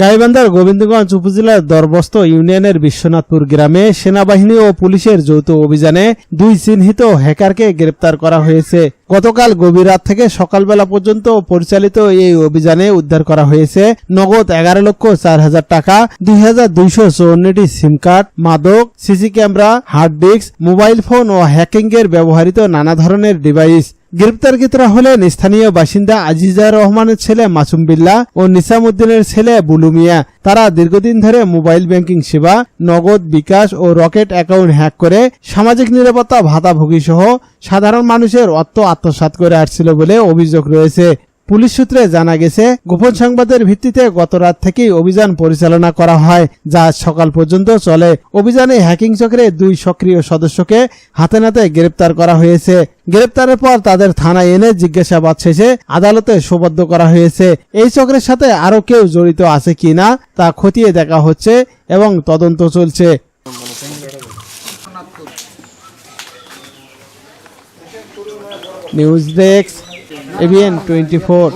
গাইবান্ধার গোবিন্দগঞ্জ উপজেলার দরবস্ত ইউনিয়নের বিশ্বনাথপুর গ্রামে সেনাবাহিনী ও পুলিশের যৌথ অভিযানে দুই চিহ্নিত হ্যাকারকে গ্রেপ্তার করা হয়েছে। গতকাল গভীর রাত থেকে সকালবেলা পর্যন্ত পরিচালিত এই অভিযানে উদ্ধার করা হয়েছে নগদ এগারো লক্ষ চার হাজার টাকা, দুই হাজার দুইশো চৌন্নটি সিম কার্ড, মাদক, CC camera, hard disk, mobile phone ও হ্যাকিং এর ব্যবহৃত নানা ধরনের ডিভাইস। গ্রেপ্তারকৃতরা হলেন স্থানীয় বাসিন্দা আজিজা রহমানের ছেলে মাসুম বিল্লা ও নিসামুদ্দিনের ছেলে বুলু মিয়া। তারা দীর্ঘদিন ধরে মোবাইল ব্যাংকিং সেবা, নগদ বিকাশ ও রকেট অ্যাকাউন্ট হ্যাক করে সামাজিক নিরাপত্তা ভাতাভোগী সহ সাধারণ মানুষের অর্থ আত্মসাৎ করে আসছিল বলে অভিযোগ রয়েছে। পুলিশ সূত্রে জানা গেছে, গোপন সংবাদের ভিত্তিতে গত রাত থেকেই অভিযান পরিচালনা করা হয়, যা সকাল পর্যন্ত চলে। অভিযানে হ্যাকিং চক্রে দুই সক্রিয় সদস্যকে হাতে নাতে গ্রেপ্তার করা হয়েছে। গ্রেপ্তারের পর তাদের থানায় এনে জিজ্ঞাসাবাদ শেষে আদালতে সোপর্দ করা হয়েছে। এই চক্রের সাথে আরও কেউ জড়িত আছে কিনা তা খতিয়ে দেখা হচ্ছে এবং তদন্ত চলছে। News desk AVN twenty four